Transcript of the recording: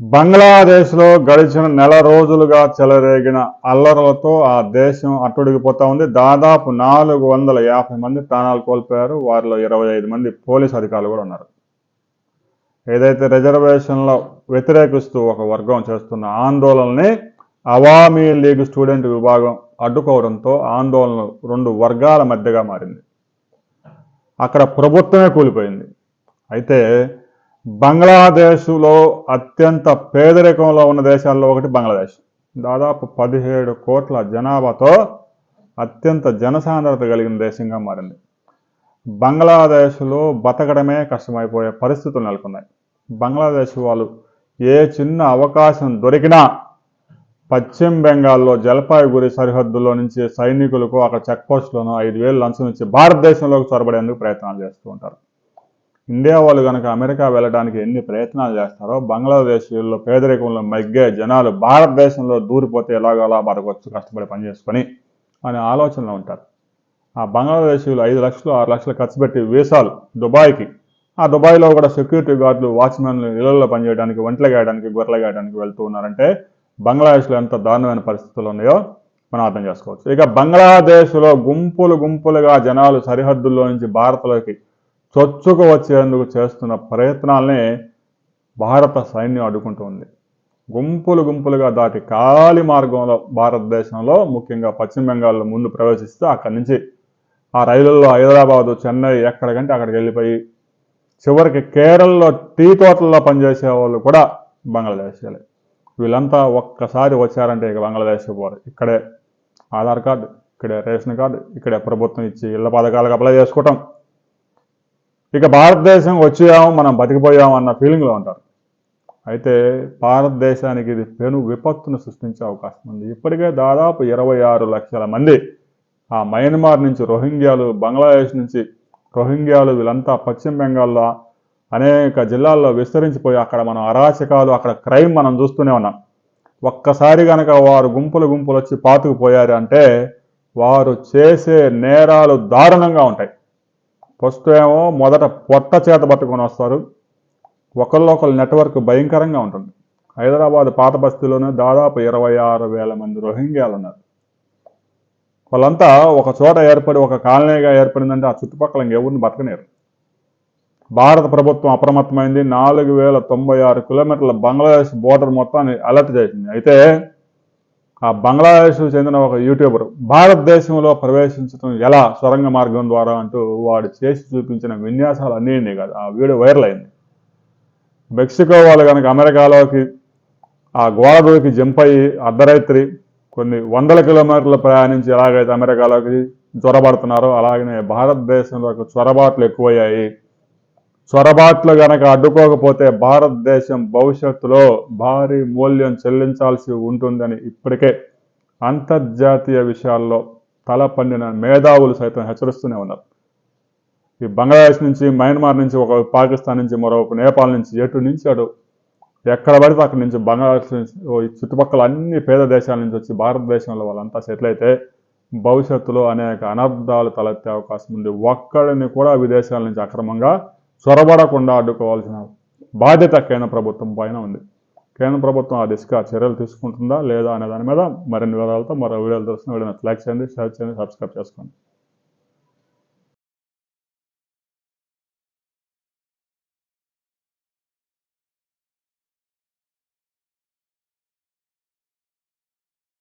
బంగ్లాదేశ్లో గడిచిన నెల రోజులుగా చెలరేగిన అల్లర్లతో ఆ దేశం అట్టుడిగిపోతా ఉంది. దాదాపు నాలుగు వందల యాభై మంది ప్రాణాలు కోల్పోయారు. వారిలో ఇరవై ఐదు మంది పోలీస్ అధికారులు కూడా ఉన్నారు. ఏదైతే రిజర్వేషన్లో వ్యతిరేకిస్తూ ఒక వర్గం చేస్తున్న ఆందోళనని అవామీ లీగ్ స్టూడెంట్ విభాగం అడ్డుకోవడంతో ఆందోళన రెండు వర్గాల మధ్యగా మారింది. అక్కడ ప్రభుత్వమే కూలిపోయింది. అయితే బంగ్లాదేశ్లో అత్యంత పేదరికంలో ఉన్న దేశాల్లో ఒకటి బంగ్లాదేశ్. దాదాపు పదిహేడు కోట్ల జనాభాతో అత్యంత జనసాంద్రత కలిగిన దేశంగా మారింది. బంగ్లాదేశ్లో బతకడమే కష్టమైపోయే పరిస్థితులు నెలకొన్నాయి. బంగ్లాదేశ్ వాళ్ళు ఏ చిన్న అవకాశం దొరికినా పశ్చిమ బెంగాల్లో జలపాయగురి సరిహద్దులో నుంచి సైనికులకు అక్కడ చెక్పోస్టులను ఐదు వేలు లంచం ఇచ్చి భారతదేశంలోకి చొరబడేందుకు ప్రయత్నాలు చేస్తూ ఉంటారు. ఇండియా వాళ్ళు కనుక అమెరికా వెళ్ళడానికి ఎన్ని ప్రయత్నాలు చేస్తారో బంగ్లాదేశీయుల్లో పేదరికంలో మగ్గే జనాలు భారతదేశంలో దూరిపోతే ఎలాగోలా బతకొచ్చు కష్టపడి పనిచేసుకొని అనే ఆలోచనలో ఉంటారు. ఆ బంగ్లాదేశీయులు ఐదు లక్షలు ఆరు లక్షలు ఖర్చు పెట్టి వీసాలు దుబాయ్కి. ఆ దుబాయ్లో కూడా సెక్యూరిటీ గార్డులు వాచ్మెన్లు ఇళ్ళలో పనిచేయడానికి వంటలు గాయడానికి గొర్రెలు గాయడానికి వెళ్తూ ఉన్నారంటే బంగ్లాదేశ్లో ఎంత దారుణమైన పరిస్థితులు ఉన్నాయో మనం అర్థం చేసుకోవచ్చు. ఇక బంగ్లాదేశ్లో గుంపులు గుంపులుగా జనాలు సరిహద్దుల్లో నుంచి భారత్లోకి చొచ్చుకు వచ్చేందుకు చేస్తున్న ప్రయత్నాలనే భారత సైన్యం అడ్డుకుంటూ ఉంది. గుంపులు గుంపులుగా దాటి కాలి మార్గంలో భారతదేశంలో ముఖ్యంగా పశ్చిమ బెంగాల్లో ముందు ప్రవేశిస్తే అక్కడి నుంచి ఆ రైలుల్లో హైదరాబాదు చెన్నై ఎక్కడికంటే అక్కడికి వెళ్ళిపోయి చివరికి కేరళలో టీ తోటల్లో పనిచేసే వాళ్ళు కూడా బంగ్లాదేశీలే. వీళ్ళంతా ఒక్కసారి వచ్చారంటే ఇక బంగ్లాదేశ్ పోరు. ఇక్కడే ఆధార్ కార్డు ఇక్కడే రేషన్ కార్డు ఇక్కడే ప్రభుత్వం ఇచ్చి ఇళ్ళ పథకాలకు అప్లై చేసుకోవటం. ఇక భారతదేశం వచ్చేయాము మనం బతికిపోయాము అన్న ఫీలింగ్లో ఉంటారు. అయితే భారతదేశానికి ఇది పెను విపత్తును సృష్టించే అవకాశం ఉంది. ఇప్పటికే దాదాపు ఇరవై ఆరు లక్షల మంది ఆ మయన్మార్ నుంచి రోహింగ్యాలు బంగ్లాదేశ్ నుంచి రోహింగ్యాలు వీళ్ళంతా పశ్చిమ బెంగాల్లో అనేక జిల్లాల్లో విస్తరించిపోయి అక్కడ మనం అరాచకాలు అక్కడ క్రైమ్ మనం చూస్తూనే ఉన్నాం. ఒక్కసారి కనుక వారు గుంపులు గుంపులు వచ్చి పాతుకుపోయారు అంటే వారు చేసే నేరాలు దారుణంగా ఉంటాయి. ఫస్ట్ ఏమో మొదట పొట్ట చేత పట్టుకొని వస్తారు. ఒకళ్ళొకళ్ళు నెట్వర్క్ భయంకరంగా ఉంటుంది. హైదరాబాద్ పాత బస్తీలోనే దాదాపు ఇరవై ఆరు వేల మంది రోహింగ్యాలు ఉన్నారు వాళ్ళంతా ఒక చోట ఏర్పడి ఒక కాలనీగా ఏర్పడిందంటే ఆ చుట్టుపక్కల ఇంకెవరిని బతకనేరు భారత ప్రభుత్వం అప్రమత్తమైంది. నాలుగు వేల తొంభై ఆరు కిలోమీటర్ల బంగ్లాదేశ్ బోర్డర్ మొత్తాన్ని అలర్ట్ చేసింది. అయితే ఆ బంగ్లాదేశ్ చెందిన ఒక యూట్యూబర్ భారతదేశంలో ప్రవేశించడం ఎలా సొరంగ మార్గం ద్వారా అంటూ వాడు చేసి చూపించిన విన్యాసాలు అన్నీ కాదు. ఆ వీడియో వైరల్ అయింది. మెక్సికో వాళ్ళు కనుక అమెరికాలోకి ఆ గోడలోకి జంప్ అయ్యి అర్ధరాత్రి కొన్ని వందల కిలోమీటర్లు ప్రయాణించి ఎలాగైతే అమెరికాలోకి చొరబడుతున్నారో అలాగనే భారతదేశంలోకి చొరబాట్లు ఎక్కువయ్యాయి. చొరబాట్లు గనక అడ్డుకోకపోతే భారతదేశం భవిష్యత్తులో భారీ మూల్యం చెల్లించాల్సి ఉంటుందని ఇప్పటికే అంతర్జాతీయ విషయాల్లో తల పండిన మేధావులు సైతం హెచ్చరిస్తూనే ఉన్నారు. ఈ బంగ్లాదేశ్ నుంచి మయన్మార్ నుంచి ఒక పాకిస్తాన్ నుంచి మరొక నేపాల్ నుంచి ఎటు నుంచి అటు ఎక్కడ పడితే అక్కడి నుంచి బంగ్లాదేశ్ నుంచి చుట్టుపక్కల అన్ని పేద దేశాల నుంచి వచ్చి భారతదేశంలో వాళ్ళంతా సెటిల్ అయితే భవిష్యత్తులో అనేక అనర్థాలు తలెత్తే అవకాశం ఉంది. ఒక్కడిని కూడా విదేశాల నుంచి అక్రమంగా చొరబడకుండా అడ్డుకోవాల్సిన బాధ్యత కేంద్ర ప్రభుత్వం పైన ఉంది. కేంద్ర ప్రభుత్వం ఆ దిశగా చర్యలు తీసుకుంటుందా లేదా అనే దాని మీద మరిన్ని వివరాలతో మరో వీడియోలు తెలుసుకుని వీడియోని లైక్ చేయండి షేర్ చేయండి సబ్స్క్రైబ్ చేసుకోండి.